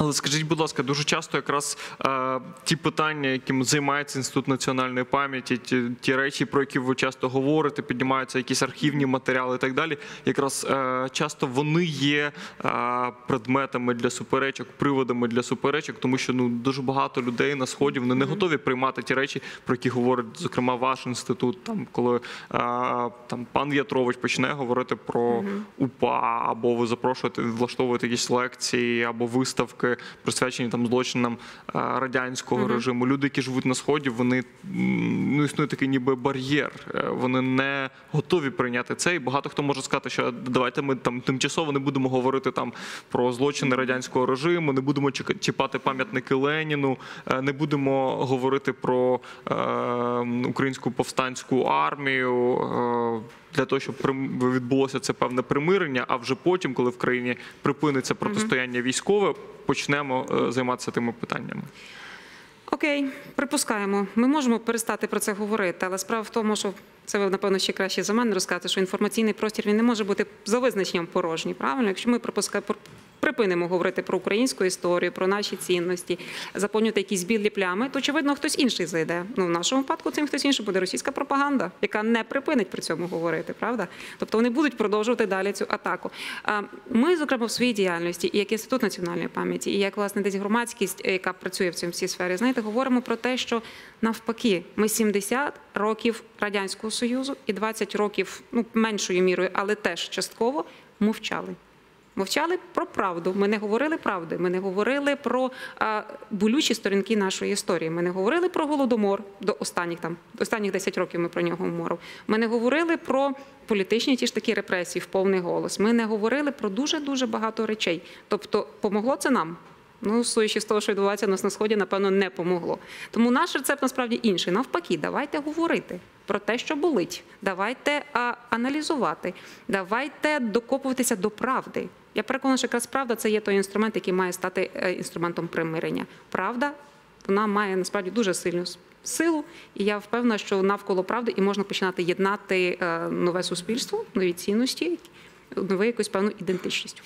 Але скажіть, будь ласка, дуже часто якраз е, ті питання, яким займається інститут національної пам'яті, ті, ті речі, про які ви часто говорите, піднімаються якісь архівні матеріали і так далі. Якраз е, часто вони є е, предметами для суперечок, приводами для суперечок, тому що ну дуже багато людей на сході вони не готові приймати ті речі, про які говорить, зокрема, ваш інститут. Там коли е, там пан Ятрович почне говорити про УПА, або ви запрошуєте, влаштовуєте якісь лекції або виставки, присвячені там злочинам радянського режиму. Люди, які живуть на сході, вони ну існує такий ніби бар'єр. Е, Вони не готові прийняти це. І багато хто може сказати, що давайте ми там тимчасово не будемо говорити там про злочини радянського режиму, не будемо чіпати пам'ятники Леніну, е, не будемо говорити про е, українську повстанську армію. е, Для того щоб відбулося це певне примирення, а вже потім, коли в країні припиниться протистояння військове, почнемо е, займатися тими питаннями. Окей, припускаємо. Ми можемо перестати про це говорити, але справа в тому, що це ви напевно ще краще за мене розказати, що інформаційний простір він не може бути за визначенням порожній. Правильно, якщо ми припускаємо. Припинимо говорити про українську історію, про наші цінності, заповнювати якісь білі плями, то очевидно хтось інший зайде. Ну в нашому випадку цим хтось інший буде російська пропаганда, яка не припинить при цьому говорити, правда? Тобто вони будуть продовжувати далі цю атаку. Ми, зокрема, в своїй діяльності, і як інститут національної пам'яті, і як власне десь громадськість, е, яка працює в цьому цій сфері, знаєте, говоримо про те, що навпаки, ми 70 років радянського союзу і 20 років, ну меншою мірою, але теж частково мовчали. Мовчали про правду. Ми не говорили правди. Ми не говорили про а, болючі сторінки нашої історії. Ми не говорили про голодомор до останніх там останніх 10 років. Ми про нього говоримо. Ми не говорили про політичні ті ж такі репресії в повний голос. Ми не говорили про дуже дуже багато речей. Тобто, помогло це нам. Ну, судячи з того, що відбувається у нас на сході, напевно, не помогло. Тому наш рецепт насправді інший. Навпаки, давайте говорити про те, що болить. Давайте а, аналізувати, давайте докопуватися до правди. Я переконана, що якраз правда це є той інструмент, який має стати е, інструментом примирення. Правда, вона має насправді дуже сильну силу, і я впевнена, що навколо правди і можна починати єднати е, нове суспільство, нові цінності, нову якусь певну ідентичність.